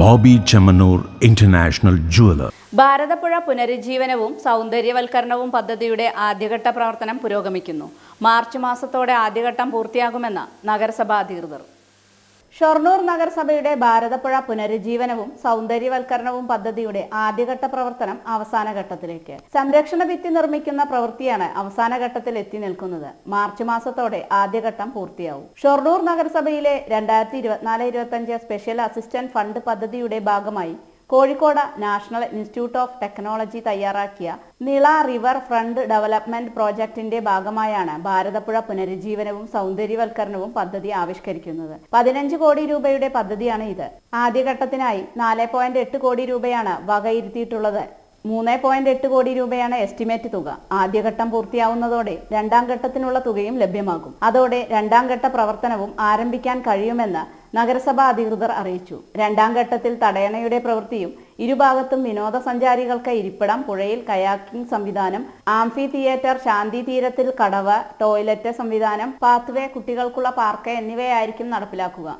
Bobby Chemmannur international jeweller. Bharathapuzha പുനരുജ്ജീവനവും സൗന്ദര്യവൽക്കരണവും പദ്ധതിയുടെ ആദ്യഘട്ട പ്രവർത്തനം പുരോഗമിക്കുന്നു. മാർച്ച് മാസത്തോടെ ആദ്യഘട്ടം പൂർത്തിയാകുമെന്ന് നഗരസഭാ അധികൃതർ. ഷൊർണൂർ നഗരസഭയുടെ ഭാരതപ്പുഴ പുനരുജ്ജീവനവും സൗന്ദര്യവൽക്കരണവും പദ്ധതിയുടെ ആദ്യഘട്ട പ്രവർത്തനം അവസാന ഘട്ടത്തിലേക്ക്. സംരക്ഷണ ഭിത്തി നിർമ്മിക്കുന്ന പ്രവൃത്തിയാണ് അവസാന ഘട്ടത്തിൽ എത്തി നിൽക്കുന്നത്. മാർച്ച് മാസത്തോടെ ആദ്യഘട്ടം പൂർത്തിയാവും. ഷൊർണൂർ നഗരസഭയിലെ രണ്ടായിരത്തി ഇരുപത്തിനാല് ഇരുപത്തഞ്ച് സ്പെഷ്യൽ അസിസ്റ്റന്റ് ഫണ്ട് പദ്ധതിയുടെ ഭാഗമായി Kozhikode national institute of technology തയ്യാറാക്കിയ നിള റിവർ ഫ്രണ്ട് ഡെവലപ്മെന്റ് പ്രോജക്ടിന്റെ ഭാഗമായാണ് ഭാരതപ്പുഴ പുനരുജ്ജീവനവും സൗന്ദര്യവൽക്കരണവും പദ്ധതി ആവിഷ്കരിക്കുന്നത്. പതിനഞ്ച് കോടി രൂപയുടെ പദ്ധതിയാണ് ഇത്. ആദ്യഘട്ടത്തിനായി നാല് കോടി രൂപയാണ് വകയിരുത്തിയിട്ടുള്ളത്. മൂന്ന് പോയിന്റ് എട്ട് കോടി രൂപയാണ് എസ്റ്റിമേറ്റ് തുക. ആദ്യഘട്ടം പൂർത്തിയാവുന്നതോടെ രണ്ടാം ഘട്ടത്തിനുള്ള തുകയും ലഭ്യമാകും. അതോടെ രണ്ടാം ഘട്ട പ്രവർത്തനവും ആരംഭിക്കാൻ കഴിയുമെന്ന് നഗരസഭാ അധികൃതർ അറിയിച്ചു. രണ്ടാം ഘട്ടത്തിൽ തടയണയുടെ പ്രവൃത്തിയും ഇരുഭാഗത്തും വിനോദസഞ്ചാരികൾക്ക് ഇരിപ്പിടം പുഴയിൽ കയാക്കിംഗ് സംവിധാനം ആംഫി തിയേറ്റർ ശാന്തി തീരത്തിൽ കടവ് ടോയ്ലറ്റ് സംവിധാനം പാത്വേ കുട്ടികൾക്കുള്ള പാർക്ക് എന്നിവയായിരിക്കും നടപ്പിലാക്കുക.